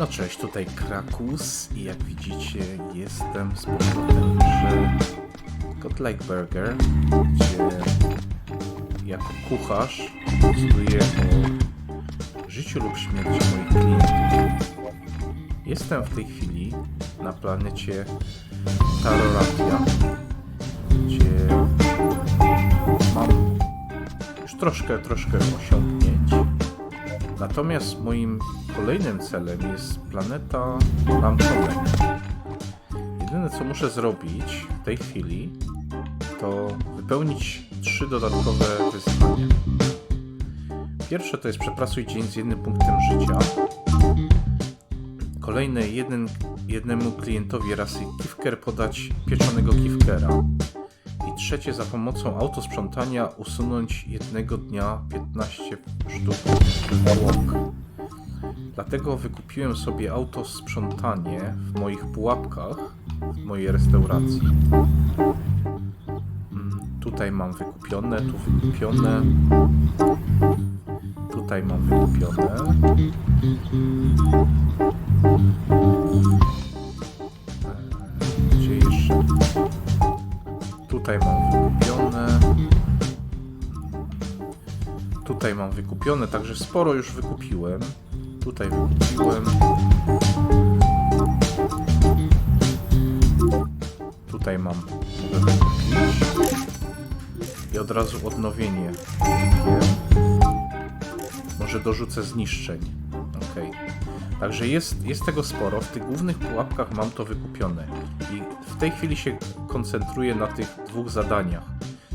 No cześć, tutaj Krakus i jak widzicie jestem z powrotem przy Godlike Burger, gdzie jako kucharz decyduję o życiu lub śmierci moich klientów. Jestem w tej chwili na planecie Taroratia, gdzie mam już troszkę, troszkę osiągnięć. Natomiast moim kolejnym celem jest planeta Lamtonek. Jedyne co muszę zrobić w tej chwili to wypełnić trzy dodatkowe wyzwania. Pierwsze to jest przepracuj dzień z jednym punktem życia. Kolejne jeden, jednemu klientowi rasy Kifker podać pieczonego Kifkera. I trzecie za pomocą autosprzątania usunąć jednego dnia 15 sztuk zwłok. Dlatego wykupiłem sobie autosprzątanie w moich pułapkach w mojej restauracji. Mm, Tutaj mam wykupione, tu wykupione. Tutaj mam wykupione. Eee, Gdzie jeszcze? Tutaj mam wykupione. Tutaj mam wykupione, także sporo już wykupiłem. Tutaj wykupiłem. Tutaj mam. I od razu odnowienie. Może dorzucę zniszczeń. Ok. Także jest, jest tego sporo. W tych głównych pułapkach mam to wykupione. I w tej chwili się koncentruję na tych dwóch zadaniach.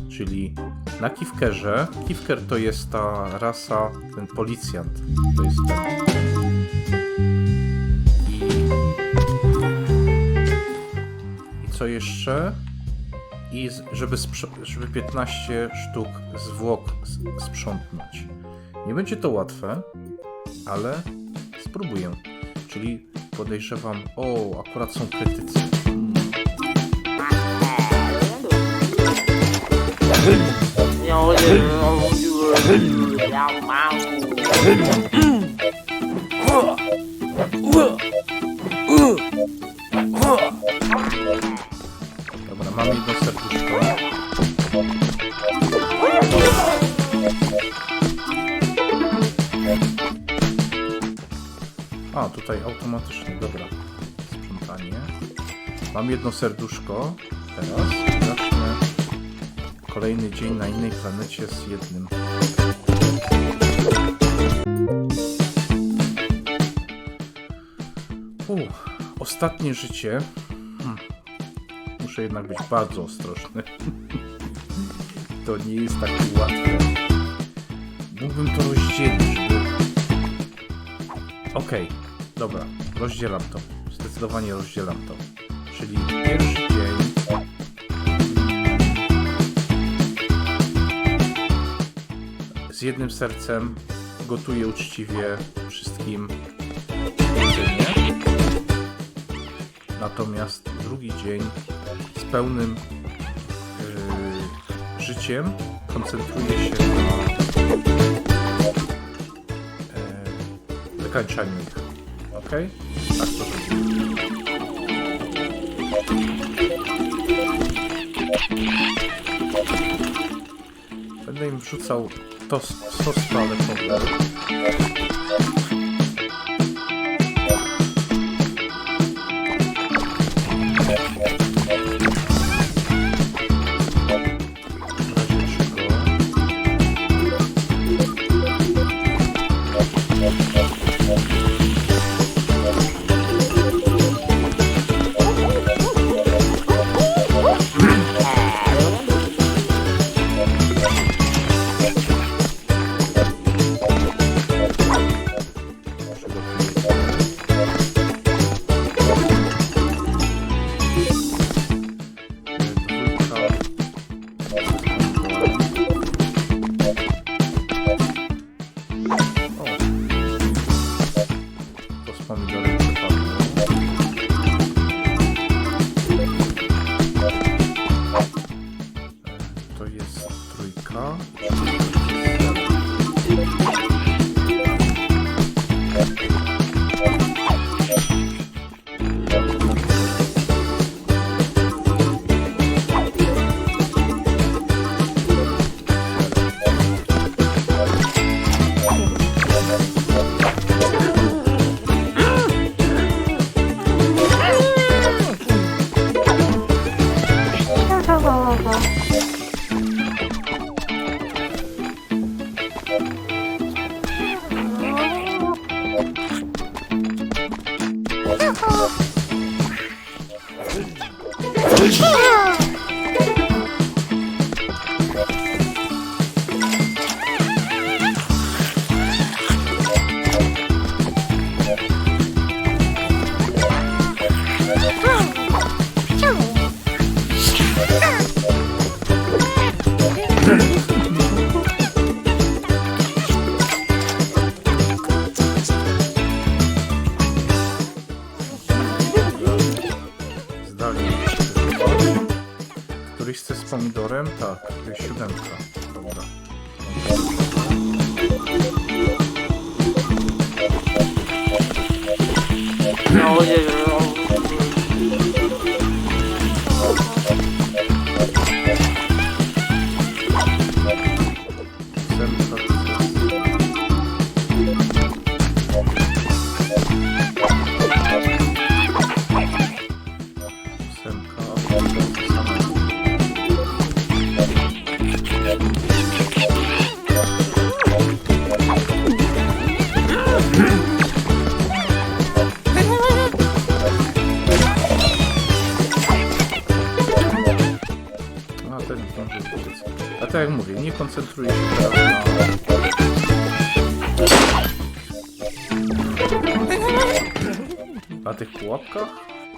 Czyli na Kifkerze. Kifker to jest ta rasa, ten policjant. To jest ten. I, I co jeszcze? I żeby, żeby 15 sztuk zwłok sprzątnąć. Nie będzie to łatwe, ale spróbuję. Czyli podejrzewam, o, akurat są krytycy. Hmm. Dobra, mam jedno serduszko. A, tutaj automatycznie, dobra. Sprzątanie. Mam jedno serduszko. Teraz kolejny dzień na innej planecie z jednym. Uff, ostatnie życie. Hmm. Muszę jednak być bardzo ostrożny. to nie jest takie łatwe. Mógłbym to rozdzielić. Okej, dobra, rozdzielam to. Zdecydowanie rozdzielam to. Czyli pierwszy Z jednym sercem gotuję uczciwie wszystkim jedzenie. Natomiast drugi dzień z pełnym yy, życiem koncentruję się na yy, wykańczaniu ich. Ok? Tak to zrobimy. Będę im wrzucał to, to spalę po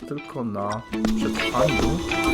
tylko na przetrwaniu.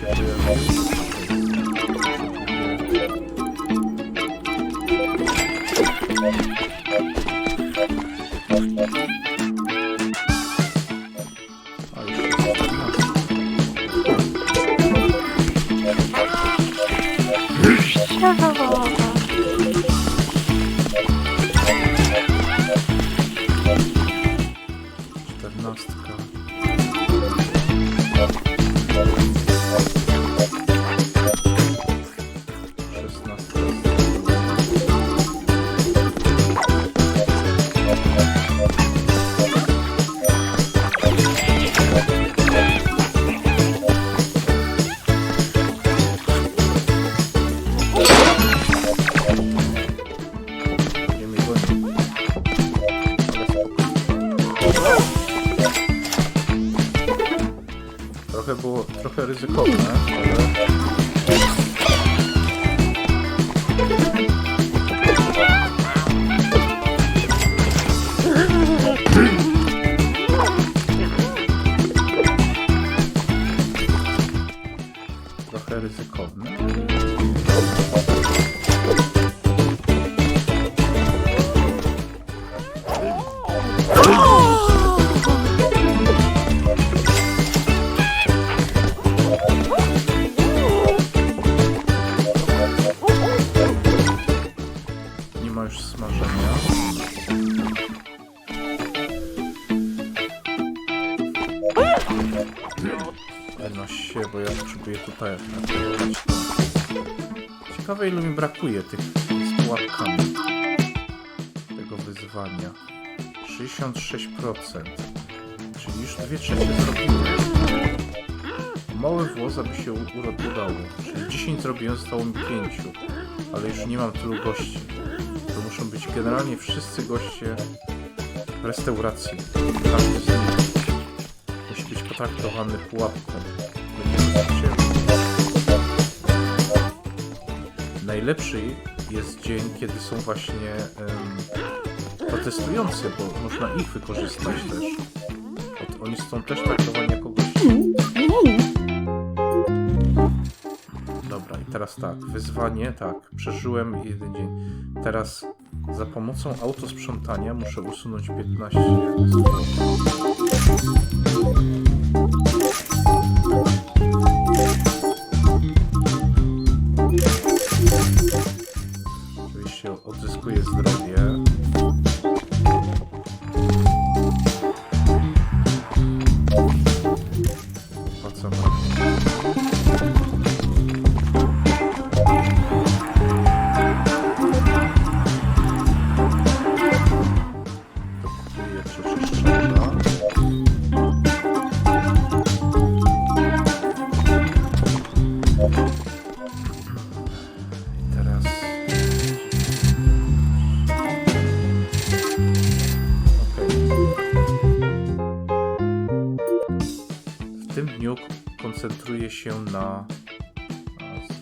Się pojawia. 66%. Czyli już dwie trzecie zrobiłem. Mały włos, aby się u- uro- udało. Czyli 10 zrobiłem, zostało mi 5. Ale już nie mam tylu gości. To muszą być generalnie wszyscy goście restauracji. Każdy z nich musi być potraktowany pułapką. Najlepszy jest dzień, kiedy są właśnie em, protestujący, bo można ich wykorzystać też. Od, oni są też traktowani jako goście. Dobra, i teraz tak, wyzwanie, tak, przeżyłem jeden dzień. Teraz za pomocą autosprzątania muszę usunąć 15 zwłok. Oczywiście odzyskuję zdrowie.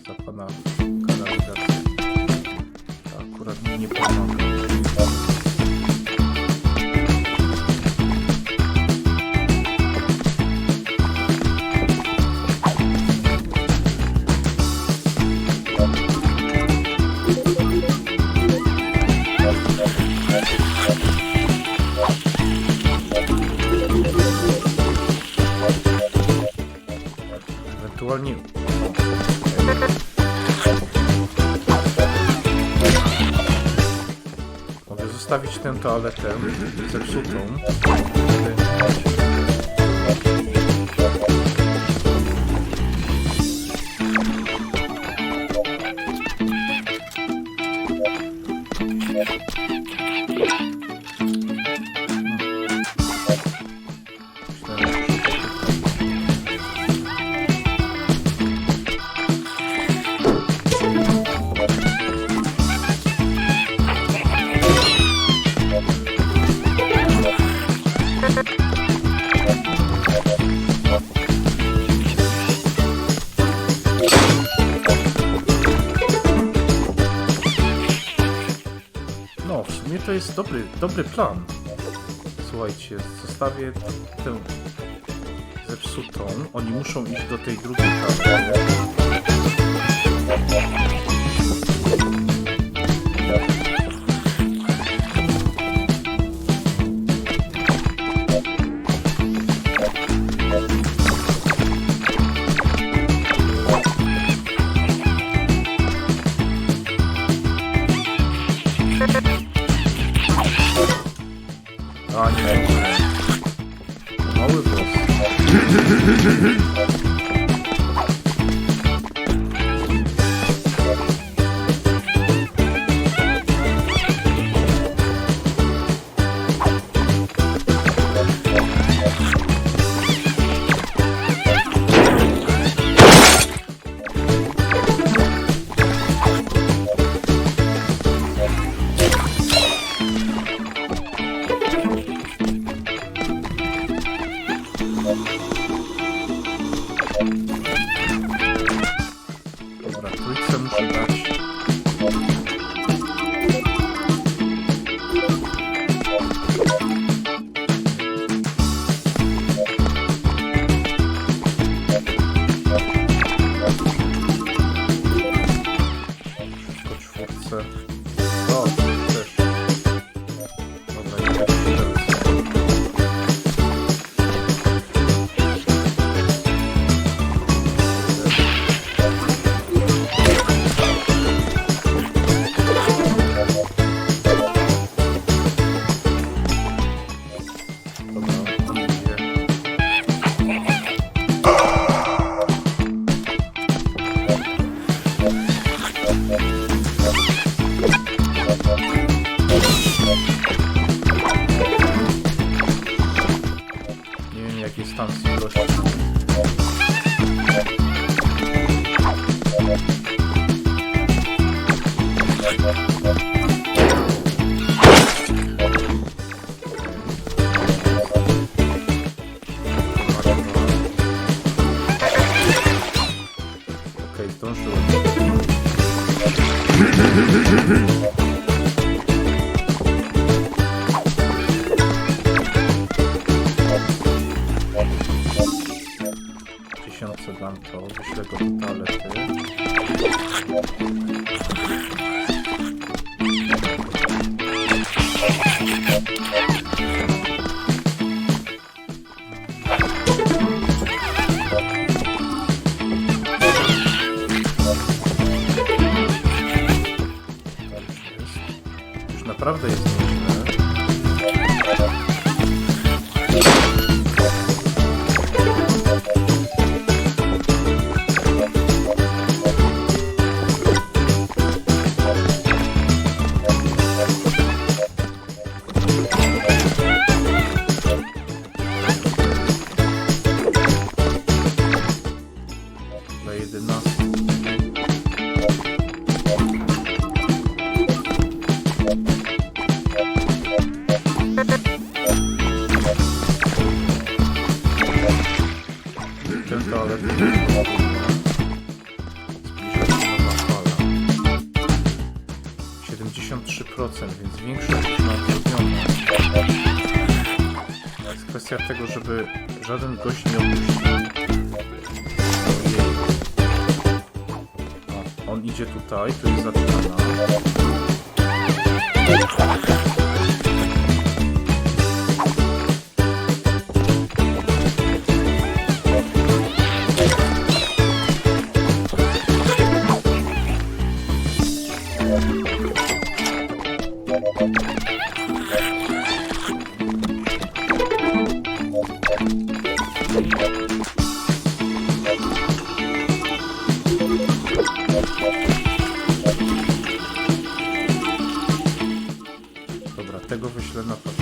Za pana kanalizację. To akurat mi nie pomaga. Ewentualnie. Zostawić tę toaletę zepsutą. Dobry, dobry plan. Słuchajcie, zostawię tę zepsutą. Oni muszą iść do tej drugiej karty. thank 73%, więc większość ma zrobione. Jest kwestia tego, żeby żaden gość nie opuścił. On idzie tutaj, to jest zaczynana. Dobra, tego wyślę na papierosy.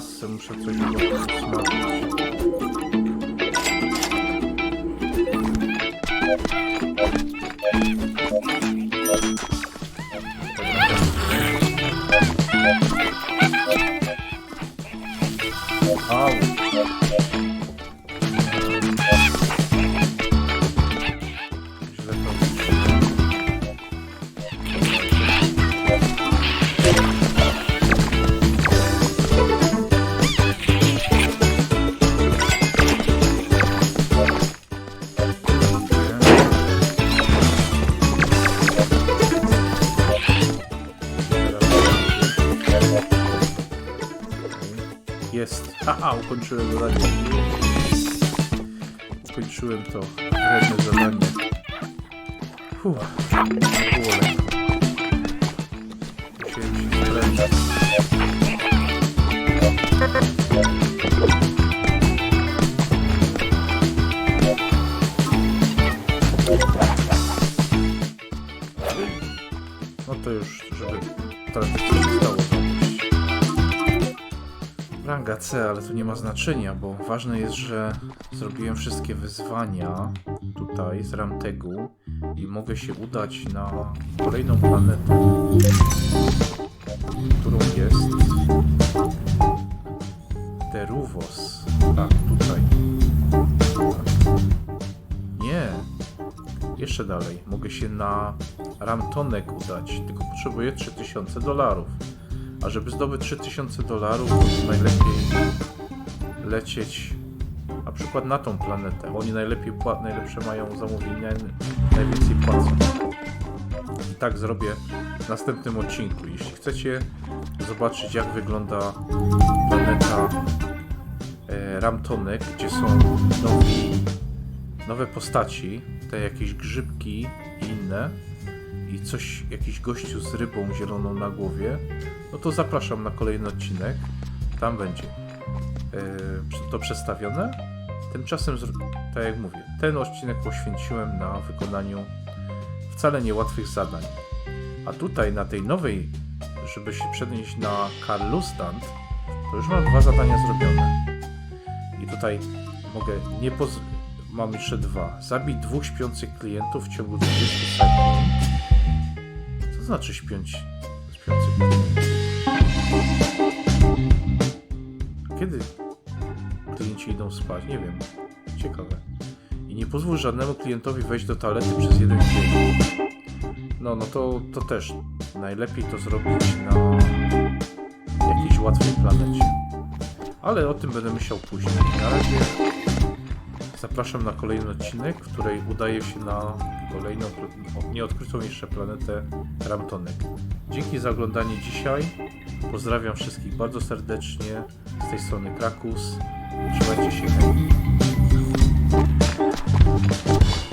15 muszę coś zrobić. Jest. Aha, ukończyłem zadanie. Ukończyłem to wredne zadanie. Fuh, było lekko. Musiałem się sprężyć. C, ale to nie ma znaczenia, bo ważne jest, że zrobiłem wszystkie wyzwania tutaj z Ramtegu i mogę się udać na kolejną planetę, którą jest Deruvos. Tak, tutaj. Nie. Jeszcze dalej. Mogę się na Ramtonek udać, tylko potrzebuję 3000 dolarów. A żeby zdobyć 3000 dolarów, najlepiej lecieć. A przykład na tą planetę. Oni najlepiej pła- najlepsze mają zamówienia, najwięcej płacą. I tak zrobię w następnym odcinku. Jeśli chcecie zobaczyć jak wygląda planeta e, Ramtonek, gdzie są nowi, nowe postaci, te jakieś grzybki i inne i coś, jakiś gościu z rybą zieloną na głowie, no to zapraszam na kolejny odcinek. Tam będzie e, to przedstawione. Tymczasem, tak jak mówię, ten odcinek poświęciłem na wykonaniu wcale niełatwych zadań. A tutaj na tej nowej, żeby się przenieść na Karlustant, to już mam dwa zadania zrobione. I tutaj mogę nie poz... Mam jeszcze dwa. Zabić dwóch śpiących klientów w ciągu 20 sekund. Co znaczy śpiąć, śpiący? Kiedy klienci idą spać? Nie wiem. Ciekawe. I nie pozwól żadnemu klientowi wejść do toalety przez jeden dzień. No, no to, to też najlepiej to zrobić na jakiejś łatwej planecie. Ale o tym będę myślał później. Na razie zapraszam na kolejny odcinek, w której udaje się na kolejną nieodkrytą jeszcze planetę Ramtonek. Dzięki za oglądanie dzisiaj. Pozdrawiam wszystkich bardzo serdecznie. Z tej strony Krakus. Trzymajcie się. Hej.